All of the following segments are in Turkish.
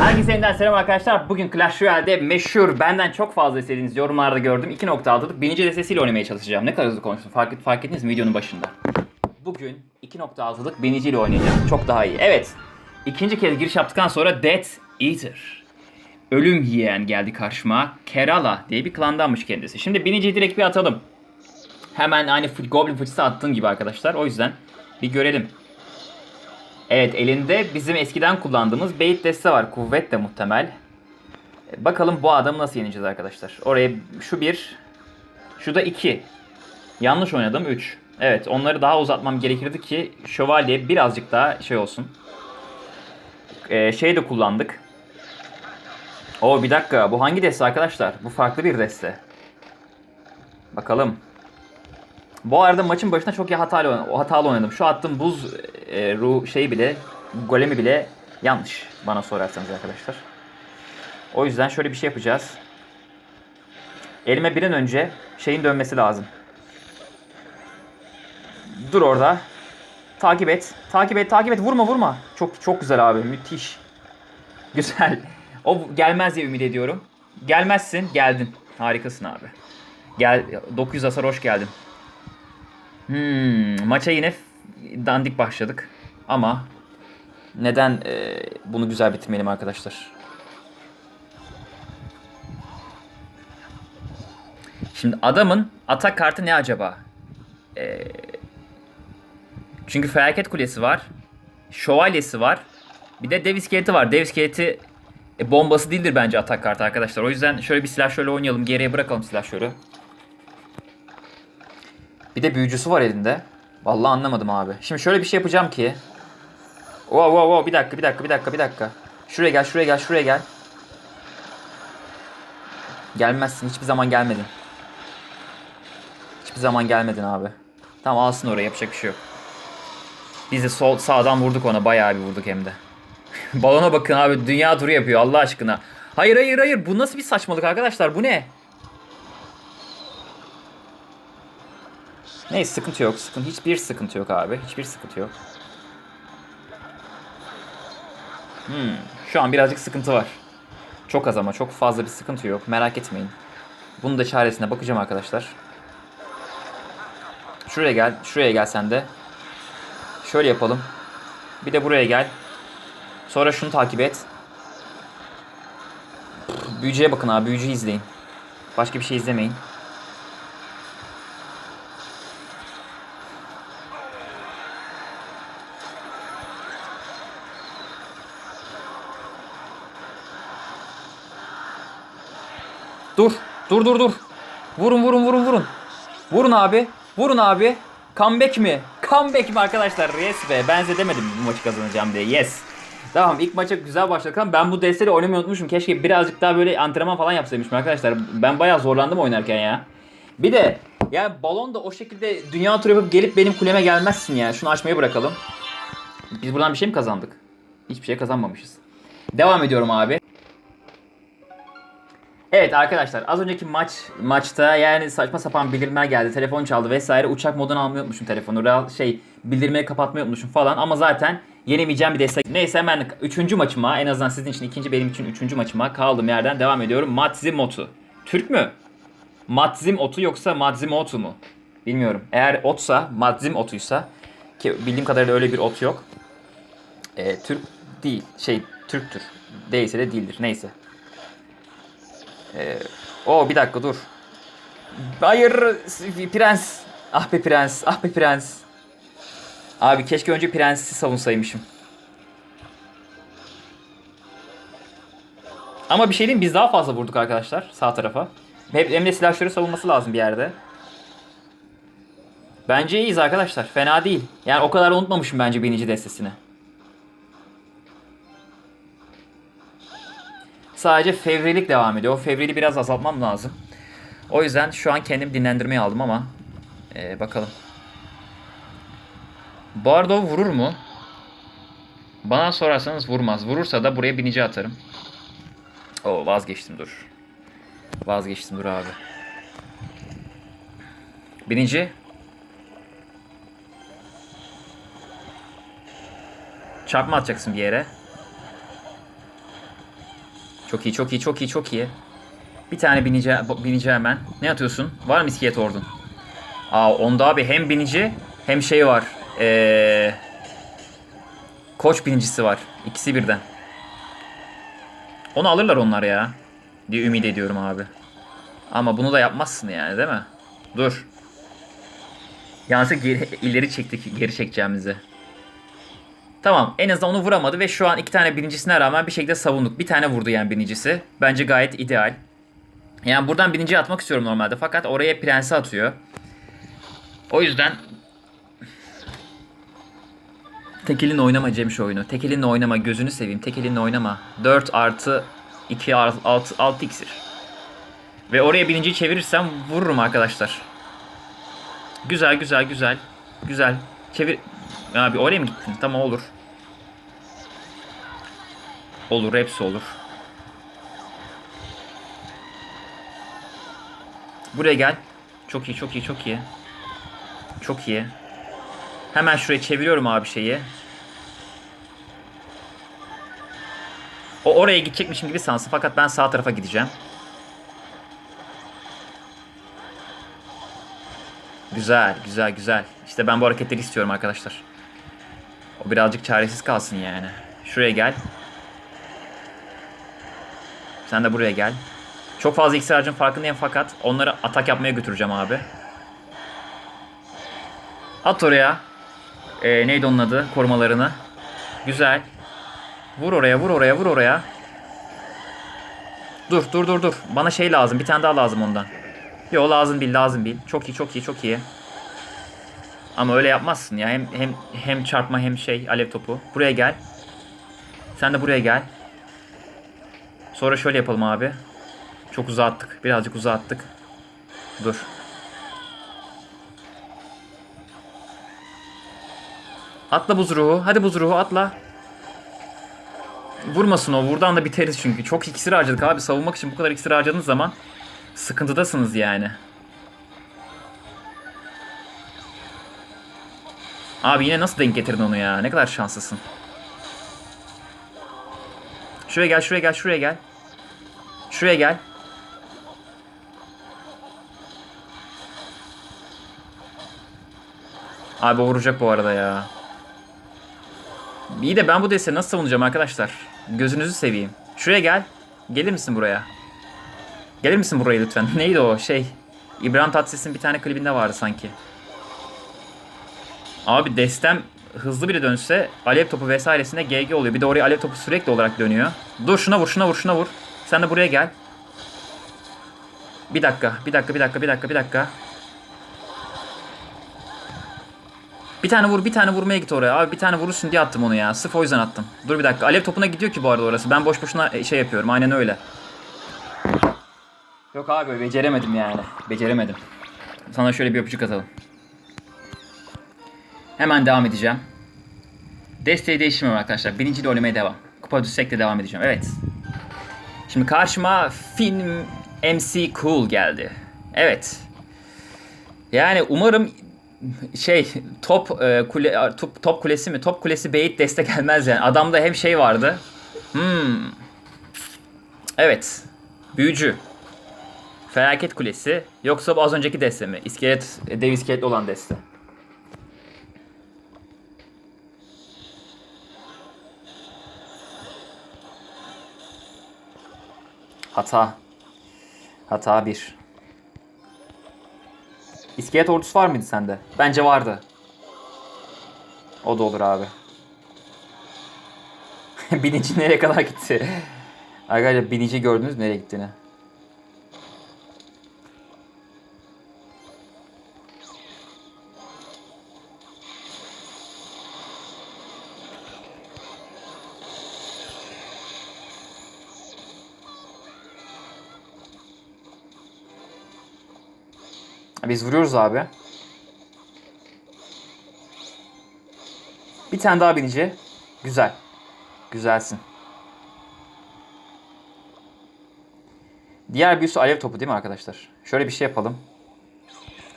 Herkese yeniden selam arkadaşlar. Bugün Clash Royale'de meşhur, benden çok fazla istediğiniz yorumlarda gördüm. 2.6'lık birinci destesiyle oynamaya çalışacağım. Ne kadar hızlı konuştum fark, fark ettiniz mi videonun başında? Bugün 2.6'lık biniciyle oynayacağım. Çok daha iyi. Evet, ikinci kez giriş yaptıktan sonra Death Eater. Ölüm yiyen geldi karşıma. Kerala diye bir klandanmış kendisi. Şimdi biniciyi direkt bir atalım. Hemen aynı Goblin fıçısı attığın gibi arkadaşlar. O yüzden bir görelim. Evet elinde bizim eskiden kullandığımız bait deste var. Kuvvet de muhtemel. E, Bakalım bu adamı nasıl yeneceğiz arkadaşlar. Oraya şu bir. Şu da iki. Yanlış oynadım 3. Evet onları daha uzatmam gerekirdi ki şövalye birazcık daha şey olsun. Ee, şey de kullandık. O bir dakika bu hangi deste arkadaşlar? Bu farklı bir deste. Bakalım. Bu arada maçın başında çok iyi hatalı, hatalı oynadım. Şu attığım buz e, ruh şey bile, golemi bile yanlış bana sorarsanız arkadaşlar. O yüzden şöyle bir şey yapacağız. Elime bir an önce şeyin dönmesi lazım. Dur orada. Takip et. Takip et, takip et. Vurma, vurma. Çok çok güzel abi. Müthiş. Güzel. O gelmez diye ümit ediyorum. Gelmezsin, geldin. Harikasın abi. Gel 900 hasar hoş geldin. Hmm, maça yine dandik başladık. Ama neden e, bunu güzel bitirmeyelim arkadaşlar? Şimdi adamın atak kartı ne acaba? E, çünkü felaket kulesi var. Şövalyesi var. Bir de dev iskeleti var. Dev iskeleti e, bombası değildir bence atak kartı arkadaşlar. O yüzden şöyle bir silah şöyle oynayalım. Geriye bırakalım silah şöyle. Bir de büyücüsü var elinde. Vallahi anlamadım abi. Şimdi şöyle bir şey yapacağım ki. Wow wow wow bir dakika bir dakika bir dakika bir dakika. Şuraya gel şuraya gel şuraya gel. Gelmezsin hiçbir zaman gelmedin. Hiçbir zaman gelmedin abi. Tamam alsın oraya yapacak bir şey yok. Biz de sol sağdan vurduk ona bayağı bir vurduk hem de. Balona bakın abi dünya turu yapıyor Allah aşkına. Hayır hayır hayır bu nasıl bir saçmalık arkadaşlar bu ne? Neyse sıkıntı yok. Sıkıntı, hiçbir sıkıntı yok abi. Hiçbir sıkıntı yok. Hmm, şu an birazcık sıkıntı var. Çok az ama çok fazla bir sıkıntı yok. Merak etmeyin. Bunun da çaresine bakacağım arkadaşlar. Şuraya gel. Şuraya gel sen de. Şöyle yapalım. Bir de buraya gel. Sonra şunu takip et. Büyücüye bakın abi. Büyücüyü izleyin. Başka bir şey izlemeyin. Dur. Dur dur dur. Vurun vurun vurun vurun. Vurun abi. Vurun abi. Comeback mi? Comeback mi arkadaşlar? Yes be. Ben size demedim bu maçı kazanacağım diye. Yes. Tamam ilk maça güzel başladık ama ben bu desteğiyle oynamayı unutmuşum. Keşke birazcık daha böyle antrenman falan yapsaymışım arkadaşlar. Ben bayağı zorlandım oynarken ya. Bir de ya balon da o şekilde dünya turu yapıp gelip benim kuleme gelmezsin ya. Şunu açmayı bırakalım. Biz buradan bir şey mi kazandık? Hiçbir şey kazanmamışız. Devam ediyorum abi. Evet arkadaşlar az önceki maç maçta yani saçma sapan bildirimler geldi. Telefon çaldı vesaire. Uçak modunu almayı unutmuşum telefonu. Real şey bildirmeyi kapatmayı unutmuşum falan ama zaten yenemeyeceğim bir destek. Neyse hemen 3. maçıma en azından sizin için ikinci benim için 3. maçıma kaldığım yerden devam ediyorum. Matzimoto. Türk mü? Matzim otu yoksa Matzimoto mu? Bilmiyorum. Eğer otsa, Matzim otuysa ki bildiğim kadarıyla öyle bir ot yok. Ee, Türk değil. Şey Türktür. Değilse de değildir. Neyse. Ee, o bir dakika dur. Hayır prens. Ah be prens. Ah be prens. Abi keşke önce prensi savunsaymışım. Ama bir şey diyeyim biz daha fazla vurduk arkadaşlar sağ tarafa. Hep hem silahları savunması lazım bir yerde. Bence iyiyiz arkadaşlar. Fena değil. Yani o kadar unutmamışım bence birinci destesini. Sadece fevrilik devam ediyor. O fevrili biraz azaltmam lazım. O yüzden şu an kendim dinlendirmeye aldım ama ee, bakalım. Bu arada o vurur mu? Bana sorarsanız vurmaz. Vurursa da buraya binici atarım. O vazgeçtim dur. Vazgeçtim dur abi. Binici. Çarpma atacaksın bir yere. Çok iyi, çok iyi, çok iyi, çok iyi. Bir tane binici, binici hemen. Ne atıyorsun? Var mı iskelet ordun? Aa onda abi hem binici hem şey var. Ee, koç binicisi var. İkisi birden. Onu alırlar onlar ya. Diye ümit ediyorum abi. Ama bunu da yapmazsın yani değil mi? Dur. Yanlışlıkla ileri çektik geri çekeceğimizi. Tamam en azından onu vuramadı ve şu an iki tane birincisine rağmen bir şekilde savunduk. Bir tane vurdu yani birincisi. Bence gayet ideal. Yani buradan birinciyi atmak istiyorum normalde fakat oraya prensi atıyor. O yüzden Tek elinle oynama Cem şu oyunu. Tek elinle oynama gözünü seveyim. Tek elinle oynama. 4 artı 2 artı 6, 6 iksir. Ve oraya birinciyi çevirirsem vururum arkadaşlar. Güzel güzel güzel. Güzel. Çevir... Abi oraya mı gittin? Tamam olur. Olur hepsi olur. Buraya gel. Çok iyi çok iyi çok iyi. Çok iyi. Hemen şuraya çeviriyorum abi şeyi. O oraya gidecekmişim gibi sansın fakat ben sağ tarafa gideceğim. Güzel, güzel, güzel. İşte ben bu hareketleri istiyorum arkadaşlar. O birazcık çaresiz kalsın yani. Şuraya gel. Sen de buraya gel. Çok fazla iksir harcın farkındayım fakat onları atak yapmaya götüreceğim abi. At oraya. Ee, neydi onun adı? Korumalarını. Güzel. Vur oraya, vur oraya, vur oraya. Dur, dur, dur, dur. Bana şey lazım. Bir tane daha lazım ondan. Yo lazım değil, lazım değil. Çok iyi, çok iyi, çok iyi. Ama öyle yapmazsın ya. Hem hem hem çarpma hem şey alev topu. Buraya gel. Sen de buraya gel. Sonra şöyle yapalım abi. Çok uzağa attık. Birazcık uzağa attık. Dur. Atla buz ruhu. Hadi buz ruhu atla. Vurmasın o. Buradan da biteriz çünkü. Çok iksir harcadık abi. Savunmak için bu kadar iksir harcadığınız zaman sıkıntıdasınız yani. Abi yine nasıl denk getirdin onu ya? Ne kadar şanslısın. Şuraya gel, şuraya gel, şuraya gel. Şuraya gel. Abi o vuracak bu arada ya. İyi de ben bu desteği nasıl savunacağım arkadaşlar? Gözünüzü seveyim. Şuraya gel. Gelir misin buraya? Gelir misin buraya lütfen? Neydi o şey? İbrahim Tatlıses'in bir tane klibinde vardı sanki. Abi destem hızlı biri dönse alev topu vesairesinde GG oluyor. Bir de oraya alev topu sürekli olarak dönüyor. Dur şuna vur şuna vur şuna vur. Sen de buraya gel. Bir dakika bir dakika bir dakika bir dakika bir dakika. Bir tane vur bir tane vurmaya git oraya. Abi bir tane vurursun diye attım onu ya. Sırf o yüzden attım. Dur bir dakika. Alev topuna gidiyor ki bu arada orası. Ben boş boşuna şey yapıyorum. Aynen öyle. Yok abi beceremedim yani. Beceremedim. Sana şöyle bir öpücük atalım. Hemen devam edeceğim. Desteği değiştirmiyorum arkadaşlar. Birinci de oynamaya devam. Kupa düşsek de devam edeceğim. Evet. Şimdi karşıma film MC Cool geldi. Evet. Yani umarım şey top e, kule top, top kulesi mi? Top kulesi beyit deste gelmez yani. Adamda hem şey vardı. Hmm. Evet. Büyücü. Felaket kulesi. Yoksa az önceki deste mi? İskelet, dev iskeletli olan deste. Hata. Hata bir. İskelet ordusu var mıydı sende? Bence vardı. O da olur abi. binici nereye kadar gitti? Arkadaşlar binici gördünüz nereye gittiğini? Biz vuruyoruz abi. Bir tane daha binici. Güzel. Güzelsin. Diğer büyüsü alev topu değil mi arkadaşlar? Şöyle bir şey yapalım.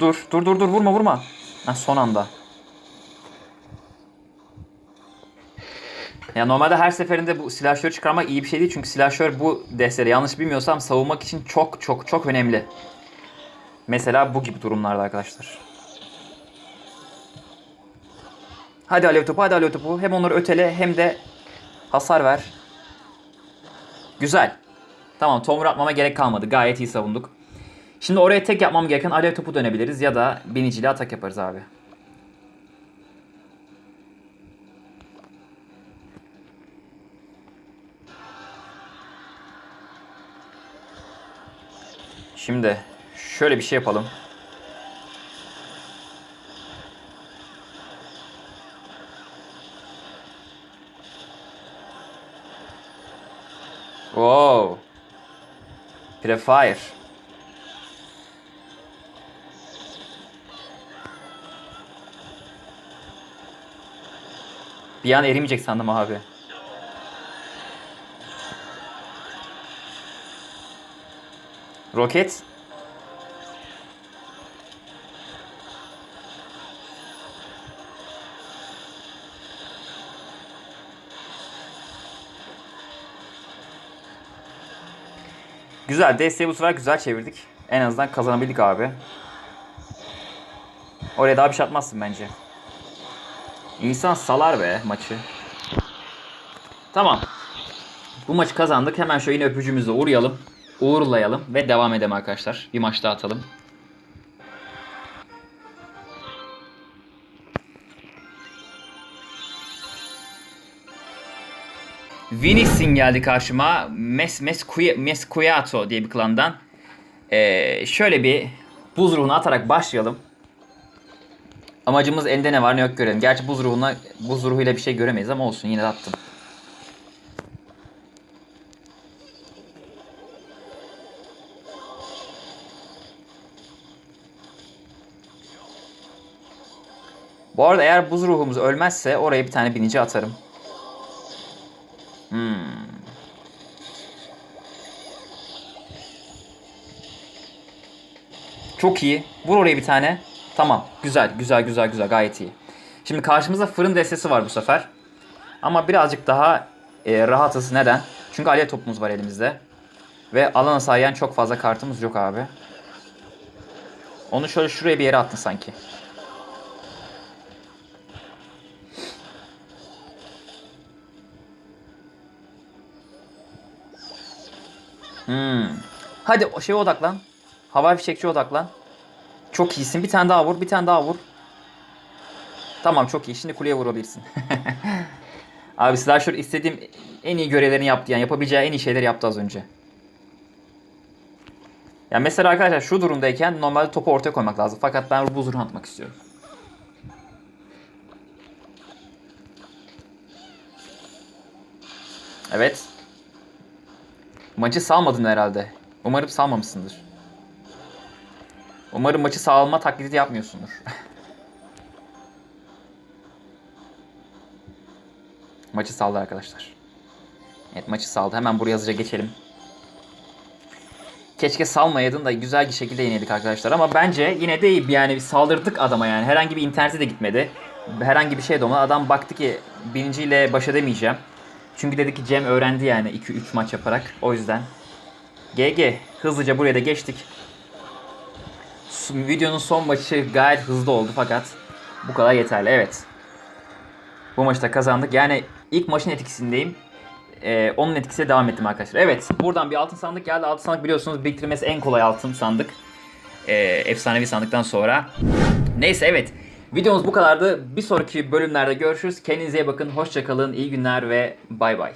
Dur, dur, dur, dur. Vurma, vurma. Ha, son anda. Ya normalde her seferinde bu silahşörü çıkarmak iyi bir şey değil çünkü silahşör bu destede yanlış bilmiyorsam savunmak için çok çok çok önemli. Mesela bu gibi durumlarda arkadaşlar. Hadi alev topu, hadi alev topu. Hem onları ötele hem de hasar ver. Güzel. Tamam tomruk atmama gerek kalmadı. Gayet iyi savunduk. Şimdi oraya tek yapmam gereken alev topu dönebiliriz ya da biniciyle atak yaparız abi. Şimdi şöyle bir şey yapalım. Wow. Prefire. Bir an erimeyecek sandım abi. Roket. Güzel. Desteği bu sefer güzel çevirdik. En azından kazanabildik abi. Oraya daha bir şey atmazsın bence. İnsan salar be maçı. Tamam. Bu maçı kazandık. Hemen şöyle yine öpücüğümüzle uğrayalım. Uğurlayalım ve devam edelim arkadaşlar. Bir maç daha atalım. Vinixin geldi karşıma. Mes Meskuya- Meskuyato diye bir klandan. Ee, şöyle bir buz ruhunu atarak başlayalım. Amacımız elde ne var ne yok görelim. Gerçi buz ruhuna buz ruhuyla bir şey göremeyiz ama olsun yine de attım. Bu arada eğer buz ruhumuz ölmezse oraya bir tane binici atarım. Çok iyi. Vur oraya bir tane. Tamam. Güzel, güzel, güzel, güzel. Gayet iyi. Şimdi karşımızda fırın destesi var bu sefer. Ama birazcık daha e, rahatız. Neden? Çünkü alev topumuz var elimizde. Ve alana sayan çok fazla kartımız yok abi. Onu şöyle şuraya bir yere attın sanki. Hmm. Hadi o şeye odaklan. Hava fişekçi odaklan. Çok iyisin. Bir tane daha vur. Bir tane daha vur. Tamam çok iyi. Şimdi kuleye vurabilirsin. Abi Slasher istediğim en iyi görevlerini yaptı. Yani yapabileceği en iyi şeyleri yaptı az önce. Yani mesela arkadaşlar şu durumdayken normalde topu ortaya koymak lazım. Fakat ben buz ruhu atmak istiyorum. Evet. Maçı salmadın herhalde. Umarım salmamışsındır. Umarım maçı sağlama taklidi yapmıyorsundur. maçı saldı arkadaşlar. Evet maçı saldı. Hemen buraya hızlıca geçelim. Keşke salmayaydın da güzel bir şekilde yenildik arkadaşlar. Ama bence yine de iyi. Yani saldırdık adama yani. Herhangi bir interneti de gitmedi. Herhangi bir şey de olmadı. Adam baktı ki birinciyle baş edemeyeceğim. Çünkü dedi ki Cem öğrendi yani 2-3 maç yaparak. O yüzden. GG. Hızlıca buraya da geçtik. Videonun son maçı gayet hızlı oldu fakat bu kadar yeterli. Evet. Bu maçta kazandık. Yani ilk maçın etkisindeyim. Ee, onun etkisiyle devam ettim arkadaşlar. Evet. Buradan bir altın sandık geldi. Altın sandık biliyorsunuz biriktirmesi en kolay altın sandık. Ee, efsanevi sandıktan sonra. Neyse evet. Videomuz bu kadardı. Bir sonraki bölümlerde görüşürüz. Kendinize iyi bakın. Hoşçakalın. İyi günler ve bay bay.